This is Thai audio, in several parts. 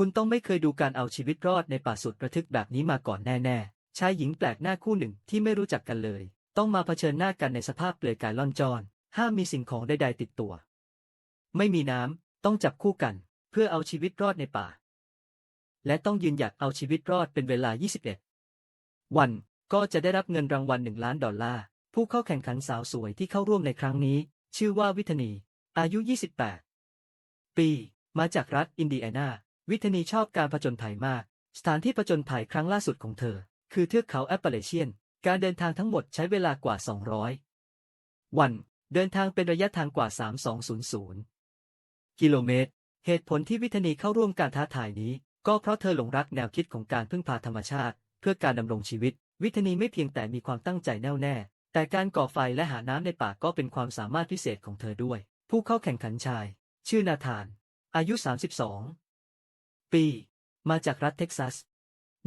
คุณต้องไม่เคยดูการเอาชีวิตรอดในป่าสุดระทึกแบบนี้มาก่อนแน่ๆชายหญิงแปลกหน้าคู่หนึ่งที่ไม่รู้จักกันเลย ต้องมาเผชิญหน้ากันในสภาพเปลือยกายล่อนจอนห้ามมีสิ่งของใดๆติดตัว ไม่มีน้ำต้องจับคู่กัน เพื่อเอาชีวิตรอดในป่า และต้องยืนหยัดเอาชีวิตรอดเป็นเวลา 21 วันก็จะได้รับเงินรางวัลหนึ่งล้านดอลลาร์ผู้เข้าแข่งขันสาวสวยที่เข้าร่วมในครั้งนี้ ชื่อว่าวิทนี อายุ 28 ปี มาจากรัฐอินเดียนา วิทนีชอบการผจญภัยมาก สถานที่ผจญภัยครั้งล่าสุดของเธอ คือเทือกเขาแอปเปอเรเชียน การเดินทางทั้งหมดใช้เวลากว่า 200 วัน เดินทางเป็นระยะทางกว่า 3200 กิโลเมตร เหตุผลที่วิทนีเข้าร่วมการท้าทายนี้ ก็เพราะเธอหลงรักแนวคิดของการพึ่งพาธรรมชาติ เพื่อการดำรงชีวิต วิทนีไม่เพียงแต่มีความตั้งใจแน่วแน่ แต่การก่อไฟและหาน้ำในป่าก็เป็นความสามารถพิเศษของเธอด้วย ผู้เข้าแข่งขันชาย ชื่อนาธาน อายุ 32 ปี มาจากรัฐเท็กซัส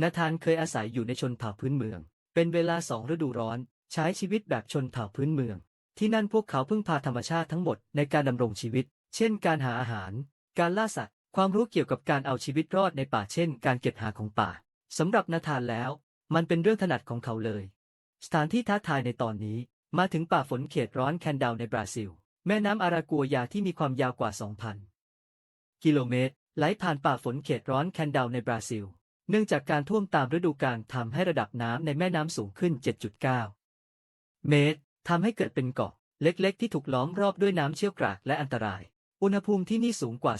นาธานเคยอาศัยอยู่ในชนเผ่าพื้นเมือง เป็นเวลาสองฤดูร้อน ใช้ชีวิตแบบชนเผ่าพื้นเมือง ที่นั่นพวกเขาพึ่งพาธรรมชาติทั้งหมดในการดำรงชีวิต เช่น การหาอาหาร การล่าสัตว์ ความรู้เกี่ยวกับการเอาชีวิตรอดในป่าเช่น การเก็บหาของป่าสำหรับนาธานแล้ว มันเป็นเรื่องถนัดของเขาเลย สถานที่ท้าทายในตอนนี้ มาถึงป่าฝนเขตร้อนแคนดาวในบราซิล แม่น้ำอารากัวยาที่มีความยาวกว่า 2,000 กิโลเมตร ไหลผ่านป่าฝนเขตร้อนแคนดาวในบราซิล เนื่องจากการท่วมตามฤดูกาลทำให้ระดับน้ำในแม่น้ำสูงขึ้น 7.9 เมตรทำให้เกิดเป็นเกาะ เล็กๆ ที่ถูกล้อมรอบด้วยน้ำเชี่ยวกรากและอันตราย อุณหภูมิที่นี่สูงกว่า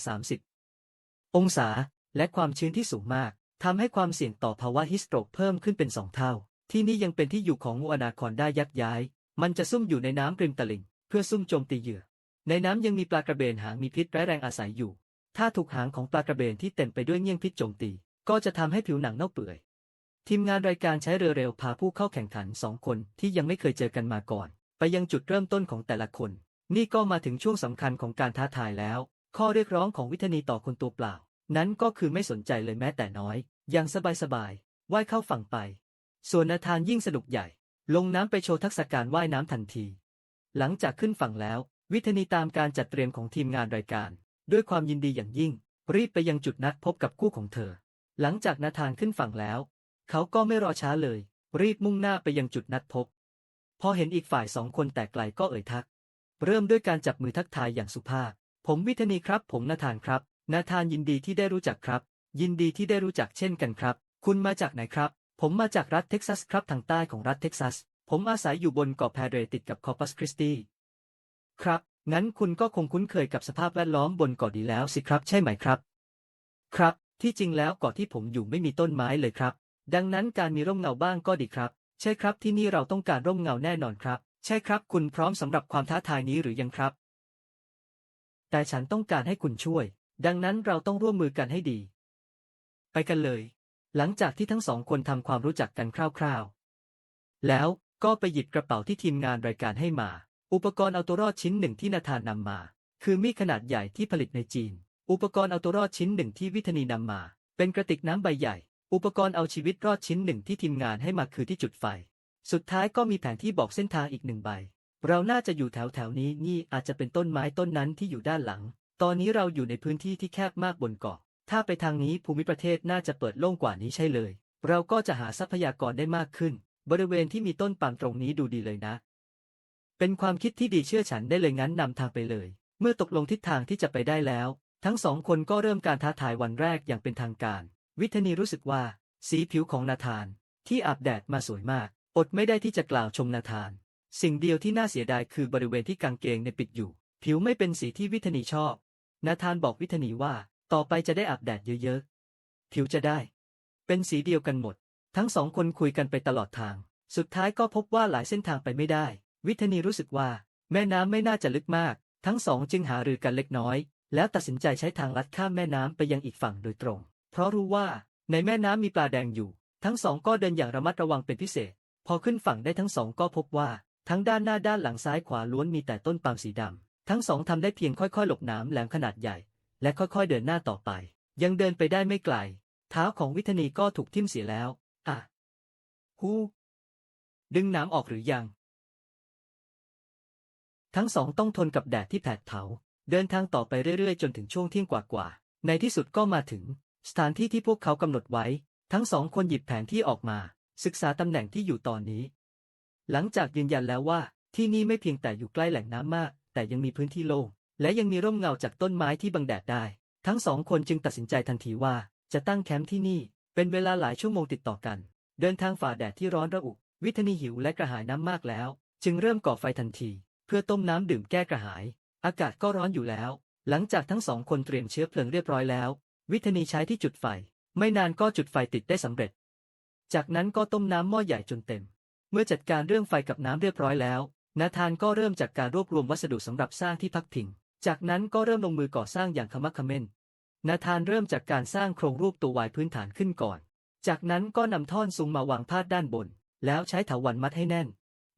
30 องศา และความชื้นที่สูงมากทำให้ความเสี่ยงต่อภาวะฮิสโตรกเพิ่มขึ้นเป็นสองเท่า ที่นี่ยังเป็นที่อยู่ของงูอนาคอนได้ยักย้าย มันจะซุ่มอยู่ในน้ำริมตลิ่ง เพื่อซุ่มโจมตีเหยื่อ ในน้ำยังมีปลากระเบนหางมีพิษร้ายแรงอาศัยอยู่ ถ้าถูกหางของปลากระเบนที่เต็มไปด้วยเงี้ยงพิษโจมตี ก็จะทำให้ผิวหนังเน่าเปื่อย ทีมงานรายการใช้เรือเร็วพาผู้เข้าแข่งขันสองคนที่ยังไม่เคยเจอกันมาก่อน ไปยังจุดเริ่มต้นของแต่ละคน นี่ก็มาถึงช่วงสำคัญของการท้าทายแล้ว ข้อเรียกร้องของวิทนีต่อคนตัวเปล่า นั้นก็คือไม่สนใจเลยแม้แต่น้อย อย่างสบายๆว่ายเข้าฝั่งไป ส่วนนาธานยิ่งสนุกใหญ่ ลงน้ำไปโชว์ทักษะการว่ายน้ำทันที หลังจากขึ้นฝั่งแล้ว วิทนีตามการจัดเตรียมของทีมงานรายการ ด้วยความยินดีอย่างยิ่ง รีบไปยังจุดนัดพบกับคู่ของเธอ หลังจากนาธานขึ้นฝั่งแล้ว เขาก็ไม่รอช้าเลย รีบมุ่งหน้าไปยังจุดนัดพบ พอเห็นอีกฝ่ายสองคนแต่ไกลก็เอ่ยทัก เริ่มด้วยการจับมือทักทายอย่างสุภาพ ผมวิทนีครับ ผมนาธานครับ นาธานยินดีที่ได้รู้จักครับ ยินดีที่ได้รู้จักเช่นกันครับ คุณมาจากไหนครับ ผมมาจากรัฐเท็กซัสครับทางใต้ของรัฐเท็กซัส ผมอาศัยอยู่บนเกาะแพเรติดกับคอปัสคริสตีครับ งั้นคุณก็คงคุ้นเคยกับสภาพแวดล้อมบนเกาะดีแล้วสิครับใช่ไหมครับ ครับ ที่จริงแล้วเกาะที่ผมอยู่ไม่มีต้นไม้เลยครับ ดังนั้นการมีร่มเงาบ้างก็ดีครับ ใช่ครับที่นี่เราต้องการร่มเงาแน่นอนครับ ใช่ครับ คุณพร้อมสำหรับความท้าทายนี้หรือยังครับ แต่ฉันต้องการให้คุณช่วย ดังนั้นเราต้องร่วมมือกันให้ดี ไปกันเลย หลังจากที่ทั้งสองคนทำความรู้จักกันคร่าวๆ แล้วก็ไปหยิบกระเป๋าที่ทีมงานรายการให้มา อุปกรณ์เอาตัวรอดชิ้นหนึ่งที่นาธานนำมา คือมีดขนาดใหญ่ที่ผลิตในจีน อุปกรณ์เอาตัวรอดชิ้นหนึ่งที่วิทนีนำมา เป็นกระติกน้ำใบใหญ่ อุปกรณ์เอาชีวิตรอดชิ้นหนึ่งที่ทีมงานให้มาคือที่จุดไฟ สุดท้ายก็มีแผนที่บอกเส้นทางอีกหนึ่งใบ เราน่าจะอยู่แถวแถวนี้นี่อาจจะเป็นต้นไม้ต้นนั้นที่อยู่ด้านหลัง ตอนนี้เราอยู่ในพื้นที่ที่แคบมากบนเกาะ ถ้าไปทางนี้ภูมิประเทศน่าจะเปิดโล่งกว่านี้ใช่เลย เราก็จะหาทรัพยากรได้มากขึ้น บริเวณที่มีต้นปาล์มตรงนี้ดูดีเลยนะ เป็นความคิดที่ดีเชื่อฉันได้เลยงั้นนำทางไปเลย เมื่อตกลงทิศทางที่จะไปได้แล้ว ทั้งสองคนก็เริ่มการท้าทายวันแรกอย่างเป็นทางการ วิทนีรู้สึกว่า สีผิวของนาธาน ที่อาบแดดมาสวยมาก อดไม่ได้ที่จะกล่าวชมนาธาน สิ่งเดียวที่น่าเสียดายคือบริเวณที่กางเกงในปิดอยู่ ผิวไม่เป็นสีที่วิทนีชอบ นาธานบอกวิทนีว่า ต่อไปจะได้อาบแดดเยอะๆผิวจะได้ เป็นสีเดียวกันหมด ทั้งสองคนคุยกันไปตลอดทาง สุดท้ายก็พบว่าหลายเส้นทางไปไม่ได้ วิทนีรู้สึกว่า แม่น้ำไม่น่าจะลึกมาก ทั้งสองจึงหารือกันเล็กน้อย แล้วตัดสินใจใช้ทางลัดข้ามแม่น้ำไปยังอีกฝั่งโดยตรง เพราะรู้ว่าในแม่น้ำมีปลาแดงอยู่ ทั้งสองก็เดินอย่างระมัดระวังเป็นพิเศษ พอขึ้นฝั่งได้ทั้งสองก็พบว่า ทั้งด้านหน้าด้านหลังซ้ายขวาล้วนมีแต่ต้นปาล์มสีดำทั้งสองทำได้เพียงค่อยๆ หลบน้ำแหลมขนาดใหญ่ และค่อยๆเดินหน้าต่อไป ยังเดินไปได้ไม่ไกล เท้าของวิทนีก็ถูกทิ่มเสียแล้ว อะ ฮู ดึงน้ำออกหรือยัง ทั้งสองต้องทนกับแดดที่แผดเผา เดินทางต่อไปเรื่อยๆ จนถึงช่วงเที่ยงกว่าๆ ในที่สุดก็มาถึง สถานที่ที่พวกเขากำหนดไว้ ทั้งสองคนหยิบแผนที่ออกมา ศึกษาตำแหน่งที่อยู่ตอนนี้ หลังจากยืนยันแล้วว่า ที่นี่ไม่เพียงแต่อยู่ใกล้แหล่งน้ำมาก แต่ยังมีพื้นที่โล่ง และยังมีร่มเงาจากต้นไม้ที่บังแดดได้ ทั้งสองคนจึงตัดสินใจทันทีว่า จะตั้งแคมป์ที่นี่ เป็นเวลาหลายชั่วโมงติดต่อกัน เดินทางฝ่าแดดที่ร้อนระอุ วิทนีหิวและกระหายน้ำมากแล้ว จึงเริ่มก่อไฟทันที เพื่อต้มน้ำดื่มแก้กระหาย อากาศก็ร้อนอยู่แล้ว หลังจากทั้งสองคนเตรียมเชื้อเพลิงเรียบร้อยแล้ว วิทนีใช้ที่จุดไฟ ไม่นานก็จุดไฟติดได้สำเร็จ จากนั้นก็ต้มน้ำหม้อใหญ่จนเต็ม เมื่อจัดการเรื่องไฟกับน้ำเรียบร้อยแล้วนาธานก็เริ่มจากการรวบรวมวัสดุสำหรับสร้างที่พักพิง จากนั้นก็เริ่มลงมือก่อสร้างอย่างขมักขม้นนาธานเริ่มจากการสร้างโครงรูปตัววายพื้นฐานขึ้นก่อน จากนั้นก็นำท่อนซุงมาวางพาดด้านบน แล้วใช้ถาวันมัดให้แน่น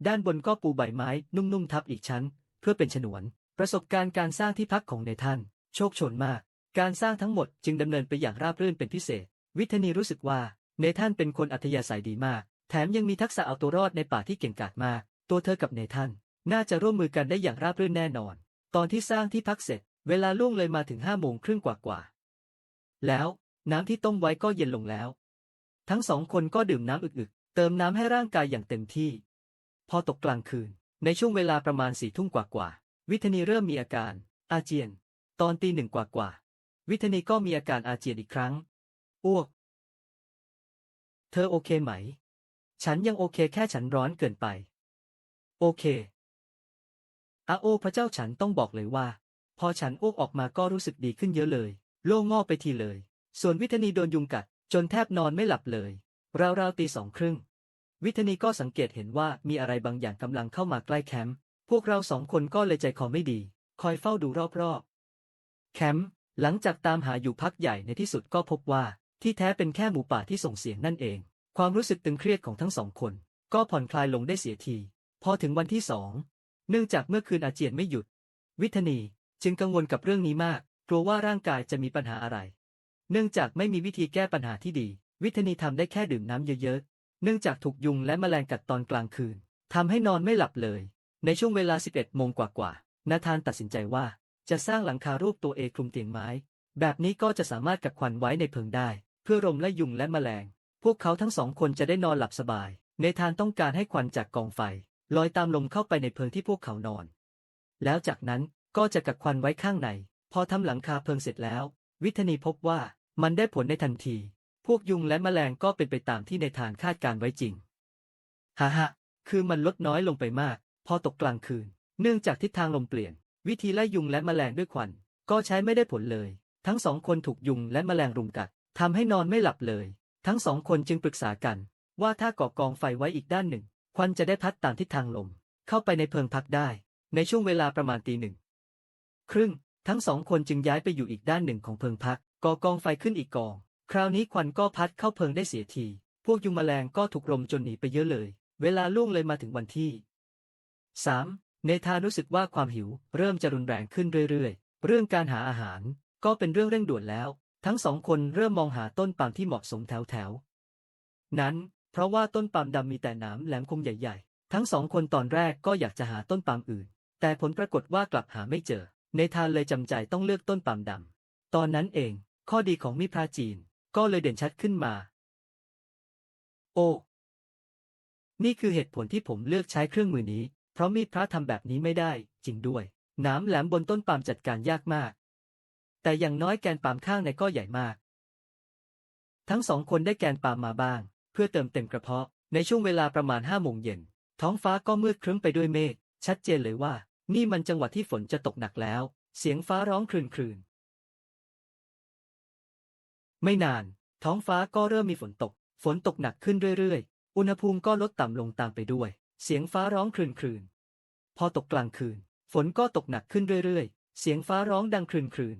ด้านบนก็ปูใบไม้นุ่มๆทับอีกชั้น เพื่อเป็นฉนวน ประสบการณ์การสร้างที่พักของในท่าน โชคชนมาก การสร้างทั้งหมดจึงดำเนินไปอย่างราบรื่นเป็นพิเศษ วิทนีรู้สึกว่าเนท่านเป็นคนอัธยาศัยดีมาก แถมยังมีทักษะเอาตัวรอดในป่าที่เก่งกาจมาก ตัวเธอกับเนท่าน น่าจะร่วมมือกันได้อย่างราบรื่นแน่นอน ตอนที่สร้างที่พักเสร็จ เวลาล่วงเลยมาถึงห้าโมงครึ่งกว่าๆแล้วน้ำที่ต้มไว้ก็เย็นลงแล้ว ทั้งสองคนก็ดื่มน้ำอึกๆ เติมน้ำให้ร่างกายอย่างเต็มที่ พอตกกลางคืน ในช่วงเวลาประมาณสี่ทุ่มกว่าๆวิทนีเริ่มมีอาการ อาเจียน ตอนตีหนึ่งกว่าๆวิทนีก็มีอาการอาเจียนอีกครั้งอ้วก เธอโอเคไหม ฉันยังโอเคแค่ฉันร้อนเกินไป โอเคอาโอพระเจ้าฉันต้องบอกเลยว่า พอฉันอ้วกออกมาก็รู้สึกดีขึ้นเยอะเลย โล่งงอไปทีเลย ส่วนวิทนีโดนยุงกัด จนแทบนอนไม่หลับเลย ราวๆตีสองครึ่ง วิทนีก็สังเกตเห็นว่ามีอะไรบางอย่างกำลังเข้ามาใกล้แคมป์ พวกเราสองคนก็เลยใจคอไม่ดี คอยเฝ้าดูรอบๆ แคมป์ หลังจากตามหาอยู่พักใหญ่ในที่สุดก็พบว่า ที่แท้เป็นแค่หมูป่าที่ส่งเสียงนั่นเอง ความรู้สึกตึงเครียดของทั้งสองคน ก็ผ่อนคลายลงได้เสียที พอถึงวันที่สอง เนื่องจากเมื่อคืนอาเจียนไม่หยุด วิทนีจึงกังวลกับเรื่องนี้มาก กลัวว่าร่างกายจะมีปัญหาอะไร เนื่องจากไม่มีวิธีแก้ปัญหาที่ดี วิทนีทำได้แค่ดื่มน้ำเยอะๆ เนื่องจากถูกยุงและแมลงกัดตอนกลางคืนทำให้นอนไม่หลับเลย ในช่วงเวลา 11 โมงกว่าๆนาธานตัดสินใจว่าจะสร้างหลังคารูปตัวเอคลุมเตียงไม้ แบบนี้ก็จะสามารถกักควันไว้ในเพิงได้ เพื่อรมและยุงและแมลง พวกเขาทั้งสองคนจะได้นอนหลับสบาย เนธานต้องการให้ควันจากกองไฟลอยตามลมเข้าไปในเพิงที่พวกเขานอน แล้วจากนั้นก็จะกักควันไว้ข้างใน พอทำหลังคาเพิงเสร็จแล้ว วิทนีพบว่ามันได้ผลในทันที วกยุงและแมลงก็เป็นไปตามที่ในทานคาดการไว้จริงฮ่าฮะคือมันลดน้อยลงไปมาก พอตกกลางคืน เนื่องจากทิศทางลมเปลี่ยน วิธีไล่ยุงและแมลงด้วยควัน ก็ใช้ไม่ได้ผลเลย ทั้งสองคนถูกยุงและแมลงรุมกัดทำให้นอนไม่หลับเลย ทั้งสองคนจึงปรึกษากัน ว่าถ้าก่อกองไฟไว้อีกด้านหนึ่ง ควันจะได้พัดตามทิศทางลม เข้าไปในเพิงพักได้ ในช่วงเวลาประมาณตีหนึ่งครึ่ง ทั้งสองคนจึงย้ายไปอยู่อีกด้านหนึ่งของเพิงพักก่อกองไฟขึ้นอีกกอง คราวนี้ควันก็พัดเข้าเพิงได้เสียที พวกยุงแมลงก็ถูกลมจนหนีไปเยอะเลย เวลาล่วงเลยมาถึงวันที่ 3. เนธารู้สึกว่าความหิวเริ่มจะรุนแรงขึ้นเรื่อยๆ เรื่องการหาอาหารก็เป็นเรื่องเร่งด่วนแล้ว ทั้งสองคนเริ่มมองหาต้นปาล์มที่เหมาะสมแถวๆนั้น เพราะว่าต้นปาล์มดำมีแต่หนามแหลมคมใหญ่ๆ ทั้งสองคนตอนแรกก็อยากจะหาต้นปาล์มอื่น แต่ผลปรากฏว่ากลับหาไม่เจอ เนธาเลยจำใจต้องเลือกต้นปาล์มดำตอนนั้นเอง ข้อดีของมีดพระจีน ก็เลยเด่นชัดขึ้นมา โอ้ นี่คือเหตุผลที่ผมเลือกใช้เครื่องมือนี้ เพราะมีดพระทำแบบนี้ไม่ได้ จริงด้วยหน้ำแหลมบนต้นปาล์มจัดการยากมาก แต่อย่างน้อยแกนปาล์มข้างในก็ใหญ่มาก ทั้งสองคนได้แกนปาล์มมาบ้าง เพื่อเติมเต็มกระเพาะ ในช่วงเวลาประมาณห้าโมงเย็น ท้องฟ้าก็มืดครึ้มไปด้วยเมฆ ชัดเจนเลยว่า นี่มันจังหวะที่ฝนจะตกหนักแล้ว เสียงฟ้าร้องครืนๆ ไม่นาน ท้องฟ้าก็เริ่มมีฝนตก ฝนตกหนักขึ้นเรื่อยๆ อุณหภูมิก็ลดต่ำลงตามไปด้วย เสียงฟ้าร้องครืนๆ พอตกกลางคืน ฝนก็ตกหนักขึ้นเรื่อยๆ เสียงฟ้าร้องดังครืน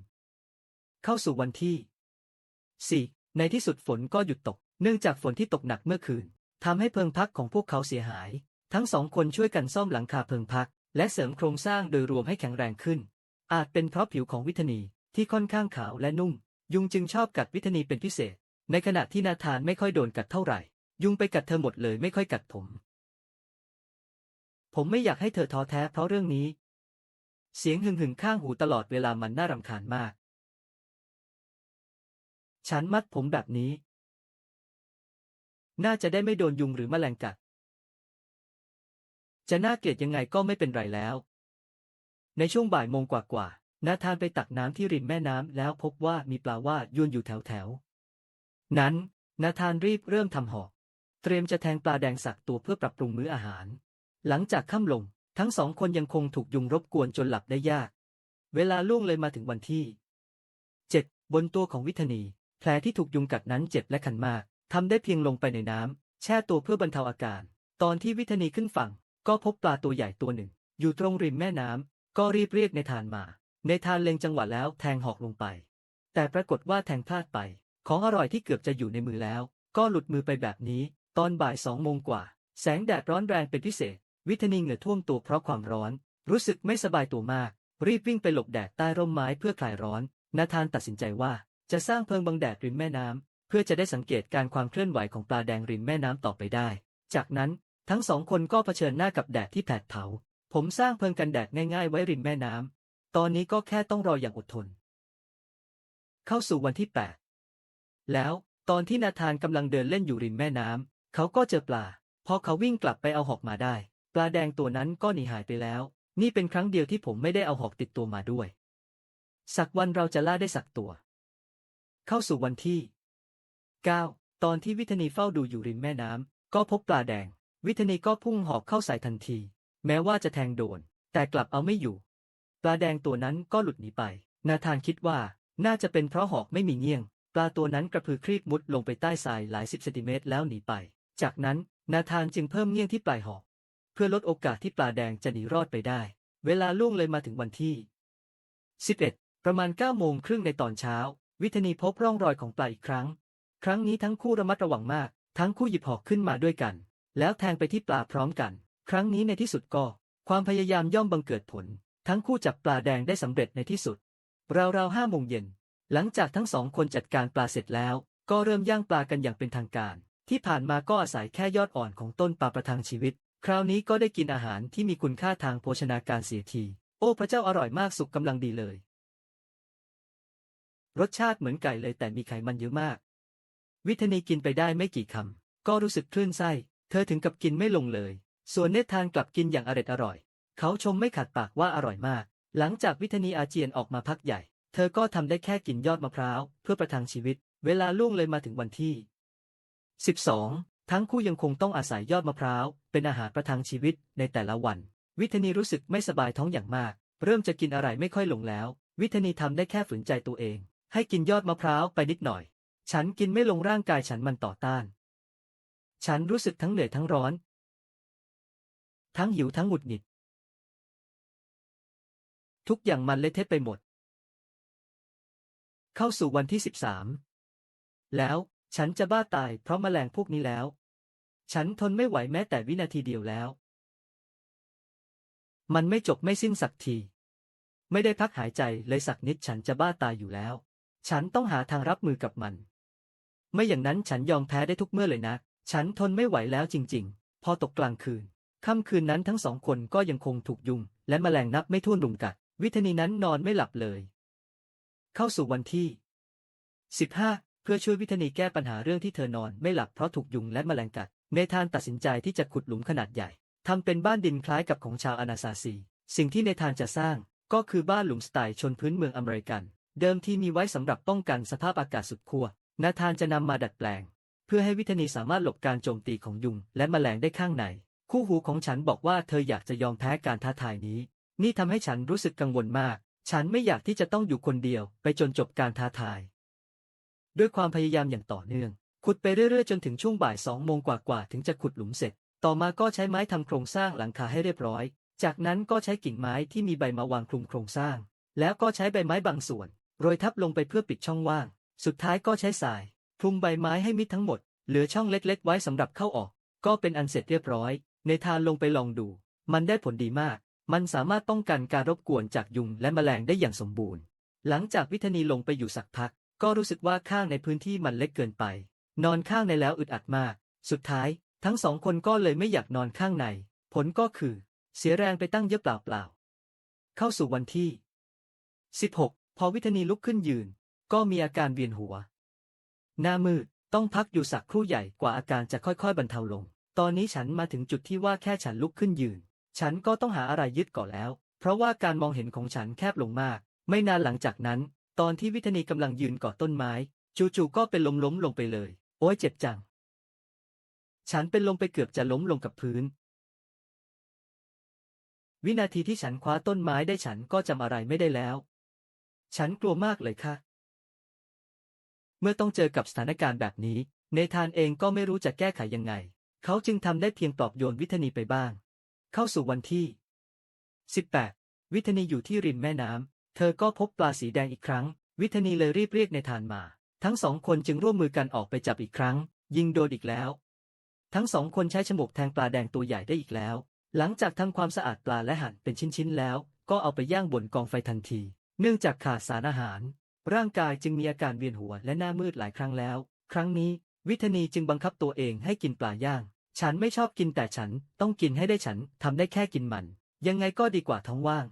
ๆ เข้าสู่วันที่ 4 ในที่สุดฝนก็หยุดตก เนื่องจากฝนที่ตกหนักเมื่อคืนทำให้เพิงพักของพวกเขาเสียหาย ทั้งสองคนช่วยกันซ่อมหลังคาเพิงพัก และเสริมโครงสร้างโดยรวมให้แข็งแรงขึ้น อาจเป็นเพราะผิวของวิทนีที่ค่อนข้างขาวและนุ่ม ยุงจึงชอบกัดวิทนีเป็นพิเศษ ในขณะที่นาธานไม่ค่อยโดนกัดเท่าไหร่ ยุงไปกัดเธอหมดเลยไม่ค่อยกัดผม ผมไม่อยากให้เธอท้อแท้เพราะเรื่องนี้ เสียงหึ่งหึ่งข้างหูตลอดเวลามันน่ารำคาญมาก ฉันมัดผมแบบนี้ น่าจะได้ไม่โดนยุงหรือแมลงกัด จะน่าเกลียดยังไงก็ไม่เป็นไรแล้ว ในช่วงบ่ายโมงกว่าๆ นาธานไปตักน้ำที่ริมแม่น้ำแล้วพบว่ามีปลาว่ายยวนอยู่แถวแถวๆนั้นนาธานรีบเริ่มทำหอก เตรียมจะแทงปลาแดงสักตัวเพื่อปรับปรุงมื้ออาหาร หลังจากค่ำลง ทั้งสองคนยังคงถูกยุงรบกวนจนหลับได้ยาก เวลาล่วงเลยมาถึงวันที่เจ็ดบนตัวของวิทนีแผลที่ถูกยุงกัดนั้นเจ็บและคันมากทำได้เพียงลงไปในน้ำแช่ตัวเพื่อบรรเทาอาการ ตอนที่วิทนีขึ้นฝั่ง ก็พบปลาตัวใหญ่ตัวหนึ่ง อยู่ตรงริมแม่น้ำก็รีบเรียกในทานมา ในทานเล็งจังหวะแล้วแทงหอกลงไป แต่ปรากฏว่าแทงพลาดไป ของอร่อยที่เกือบจะอยู่ในมือแล้ว ก็หลุดมือไปแบบนี้ ตอนบ่ายสองโมงกว่า แสงแดดร้อนแรงเป็นพิเศษ วิทนีเหงื่อท่วมตัวเพราะความร้อน รู้สึกไม่สบายตัวมาก รีบวิ่งไปหลบแดดใต้ร่มไม้เพื่อคลายร้อนนาธานตัดสินใจว่าจะสร้างเพิงบังแดดริมแม่น้ำเพื่อจะได้สังเกตการความเคลื่อนไหวของปลาแดงริมแม่น้ำต่อไปได้ จากนั้นทั้งสองคนก็เผชิญหน้ากับแดดที่แผดเผา ผมสร้างเพิงกันแดดง่ายๆไว้ริมแม่น้ำ ตอนนี้ก็แค่ต้องรออย่างอดทน เข้าสู่วันที่8แล้วตอนที่นาธานกำลังเดินเล่นอยู่ริมแม่น้ำเขาก็เจอปลา พอเขาวิ่งกลับไปเอาหอกมาได้ ปลาแดงตัวนั้นก็หนีหายไปแล้ว นี่เป็นครั้งเดียวที่ผมไม่ได้เอาหอกติดตัวมาด้วย สักวันเราจะล่าได้สักตัว เข้าสู่วันที่ 9 ตอนที่วิทนีเฝ้าดูอยู่ริมแม่น้ำก็พบปลาแดง วิทนีก็พุ่งหอกเข้าใส่ทันที แม้ว่าจะแทงโดน แต่กลับเอาไม่อยู่ ปลาแดงตัวนั้นก็หลุดหนีไป นาธานคิดว่า น่าจะเป็นเพราะหอกไม่มีเงี้ยง ปลาตัวนั้นกระพือครีบมุดลงไปใต้ทรายหลายสิบเซนติเมตรแล้วหนีไป จากนั้นนาธานจึงเพิ่มเงี้ยงที่ปลายหอก เพื่อลดโอกาสที่ปลาแดงจะหนีรอดไปได้ เวลาล่วงเลยมาถึงวันที่ 11 ประมาณ9โมงครึ่งในตอนเช้า วิทนีพบร่องรอยของปลาอีกครั้ง ครั้งนี้ทั้งคู่ระมัดระวังมาก ทั้งคู่หยิบหอกขึ้นมาด้วยกัน แล้วแทงไปที่ปลาพร้อมกัน ครั้งนี้ในที่สุดก็ ความพยายามย่อมบังเกิดผล ทั้งคู่จับปลาแดงได้สำเร็จในที่สุด ราวๆห้าโมงเย็น หลังจากทั้งสองคนจัดการปลาเสร็จแล้ว ก็เริ่มย่างปลากันอย่างเป็นทางการ ที่ผ่านมาก็อาศัยแค่ยอดอ่อนของต้นปลาประทังชีวิต คราวนี้ก็ได้กินอาหารที่มีคุณค่าทางโภชนาการเสียที โอ้พระเจ้าอร่อยมากสุกกำลังดีเลย รสชาติเหมือนไก่เลยแต่มีไขมันเยอะมาก วิทนีกินไปได้ไม่กี่คำก็รู้สึกคลื่นไส้ เธอถึงกับกินไม่ลงเลย ส่วนเนธานกลับกินอย่างอร็ดอร่อย เขาชมไม่ขัดปากว่าอร่อยมาก หลังจากวิทนีอาเจียนออกมาพักใหญ่ เธอก็ทำได้แค่กินยอดมะพร้าว เพื่อประทังชีวิต เวลาล่วงเลยมาถึงวันที่ 12 ทั้งคู่ยังคงต้องอาศัยยอดมะพร้าว เป็นอาหารประทังชีวิตในแต่ละวัน วิทนีรู้สึกไม่สบายท้องอย่างมาก เริ่มจะกินอะไรไม่ค่อยลงแล้ว วิทนีทำได้แค่ฝืนใจตัวเอง ให้กินยอดมะพร้าวไปนิดหน่อย ฉันกินไม่ลงร่างกายฉันมันต่อต้าน ฉันรู้สึกทั้งเหนื่อยทั้งร้อน ทั้งหิวทั้งหงุดหงิด ทุกอย่างมันเละเทะไปหมด เข้าสู่วันที่สิบสามแล้วฉันจะบ้าตายเพราะแมลงพวกนี้แล้ว ฉันทนไม่ไหวแม้แต่วินาทีเดียวแล้ว มันไม่จบไม่สิ้นสักที ไม่ได้พักหายใจเลยสักนิดฉันจะบ้าตายอยู่แล้ว ฉันต้องหาทางรับมือกับมัน ไม่อย่างนั้นฉันยอมแพ้ได้ทุกเมื่อเลยนะ ฉันทนไม่ไหวแล้วจริง ๆ พอตกกลางคืน ค่ำคืนนั้นทั้งสองคนก็ยังคงถูกยุง และแมลงนับไม่ถ้วนรุมกัด วิทนีนั้นนอนไม่หลับเลย เข้าสู่วันที่ 15 เพื่อช่วยวิทนีแก้ปัญหาเรื่องที่เธอนอนไม่หลับเพราะถูกยุงและแมลงกัด เมธานตัดสินใจที่จะขุดหลุมขนาดใหญ่ทำเป็นบ้านดินคล้ายกับของชาวอนาซาซี สิ่งที่เนธานจะสร้างก็คือบ้านหลุมสไตล์ชนพื้นเมืองอเมริกัน เดิมที่มีไว้สำหรับป้องกันสภาพอากาศสุดขั้วนาธานจะนำมาดัดแปลง เพื่อให้วิทนีสามารถหลบการโจมตีของยุงและแมลงได้ข้างใน คู่หูของฉันบอกว่าเธออยากจะยอมแพ้การท้าทายนี้ นี่ทำให้ฉันรู้สึกกังวลมาก ฉันไม่อยากที่จะต้องอยู่คนเดียวไปจนจบการท้าทาย ด้วยความพยายามอย่างต่อเนื่อง ขุดไปเรื่อยๆ จนถึงช่วงบ่ายสองโมงกว่าๆถึงจะขุดหลุมเสร็จ ต่อมาก็ใช้ไม้ทำโครงสร้างหลังคาให้เรียบร้อย จากนั้นก็ใช้กิ่งไม้ที่มีใบมาวางคลุมโครงสร้าง แล้วก็ใช้ใบไม้บางส่วนโรยทับลงไปเพื่อปิดช่องว่าง สุดท้ายก็ใช้ทรายคลุมใบไม้ให้มิดทั้งหมด เหลือช่องเล็กๆ ไว้สำหรับเข้าออก ก็เป็นอันเสร็จเรียบร้อย ในทานลงไปลองดู มันได้ผลดีมาก มันสามารถป้องกันการรบกวนจากยุงและแมลงได้อย่างสมบูรณ์ หลังจากวิทนีลงไปอยู่สักพัก ก็รู้สึกว่าข้างในพื้นที่มันเล็กเกินไป นอนข้างในแล้วอึดอัดมาก สุดท้าย ทั้งสองคนก็เลยไม่อยากนอนข้างใน ผลก็คือ เสียแรงไปตั้งเยอะเปล่าๆ เข้าสู่วันที่ 16 พอวิทนีลุกขึ้นยืน ก็มีอาการเวียนหัว หน้ามืด ต้องพักอยู่สักครู่ใหญ่กว่าอาการจะค่อยๆ บรรเทาลง ตอนนี้ฉันมาถึงจุดที่ว่าแค่ฉันลุกขึ้นยืน ฉันก็ต้องหาอะไรยึดก่อนแล้ว เพราะว่าการมองเห็นของฉันแคบลงมาก ไม่นานหลังจากนั้น ตอนที่วิทนีกำลังยืนเกาะต้นไม้ จู่ๆก็เป็นลมล้มลงไปเลย โอ้ยเจ็บจัง ฉันเป็นลมไปเกือบจะล้มลงกับพื้น วินาทีที่ฉันคว้าต้นไม้ได้ฉันก็จำอะไรไม่ได้แล้ว ฉันกลัวมากเลยค่ะ เมื่อต้องเจอกับสถานการณ์แบบนี้ เนธานเองก็ไม่รู้จะแก้ไขยังไง เขาจึงทำได้เพียงปลอบโยนวิทนีไปบ้าง เข้าสู่วันที่ 18 วิทนีอยู่ที่ริมแม่น้ำ เธอก็พบปลาสีแดงอีกครั้ง วิทนีเลยรีบเรียกเนธานมา ทั้งสองคนจึงร่วมมือกันออกไปจับอีกครั้ง ยิงโดนอีกแล้ว ทั้งสองคนใช้ฉมวกแทงปลาแดงตัวใหญ่ได้อีกแล้ว หลังจากทำความสะอาดปลาและหั่นเป็นชิ้นๆแล้ว ก็เอาไปย่างบนกองไฟทันที เนื่องจากขาดสารอาหาร ร่างกายจึงมีอาการเวียนหัวและหน้ามืดหลายครั้งแล้ว ครั้งนี้ วิทนีจึงบังคับตัวเองให้กินปลาย่าง ฉันไม่ชอบกินแต่ฉันต้องกินให้ได้ฉันทำได้แค่กินมัน ยังไงก็ดีกว่าท้องว่าง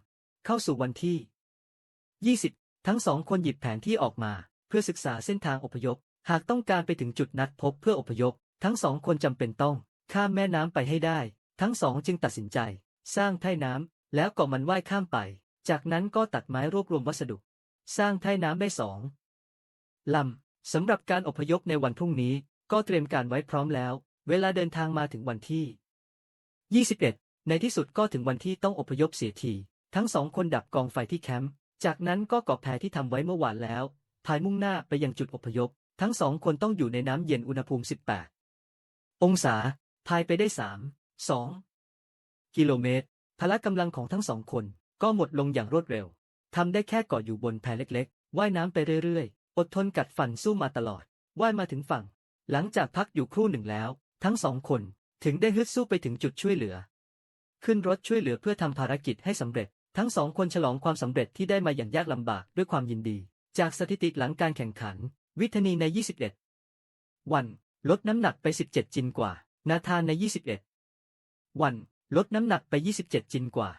เข้าสู่วันที่ 20 ทั้งสองคนหยิบแผนที่ออกมา เพื่อศึกษาเส้นทางอพยพ หากต้องการไปถึงจุดนัดพบเพื่ออพยพ ทั้งสองคนจำเป็นต้องข้ามแม่น้ำไปให้ได้ ทั้งสองจึงตัดสินใจ สร้างท่น้ำแล้วก็มันว่ายข้ามไป จากนั้นก็ตัดไม้รวบรวมวัสดุ สร้างท่น้ำได้สองลำสำหรับการอพยพในวันพรุ่งนี้ก็เตรียมการไว้พร้อมแล้ว เวลาเดินทางมาถึงวันที่ 21 ในที่สุดก็ถึงวันที่ต้องอพยพเสียที ทั้งสองคนดับกองไฟที่แคมป์จากนั้นก็ก่อแพที่ทำไว้เมื่อวานแล้วพายมุ่งหน้าไปยังจุดอพยพ ทั้งสองคนต้องอยู่ในน้ำเย็นอุณหภูมิ 18 องศาพายไปได้ 3 2 กิโลเมตร พละกำลังของทั้งสองคนก็หมดลงอย่างรวดเร็วทำได้แค่เกาะอยู่บนแพเล็กๆ ว่ายน้ำไปเรื่อยๆ อดทนกัดฟันสู้มาตลอด ว่ายมาถึงฝั่ง หลังจากพักอยู่ครู่หนึ่งแล้ว ทั้งสองคนถึงได้ฮึดสู้ไปถึงจุดช่วยเหลือ ขึ้นรถช่วยเหลือเพื่อทำภารกิจให้สำเร็จ ทั้งสองคนฉลองความสำเร็จที่ได้มาอย่างยากลำบากด้วยความยินดี จากสถิติหลังการแข่งขัน วิทนีใน 21 วัน ลดน้ำหนักไป 17 จินกว่า นาธานใน 21 วัน ลดน้ำหนักไป 27 จินกว่า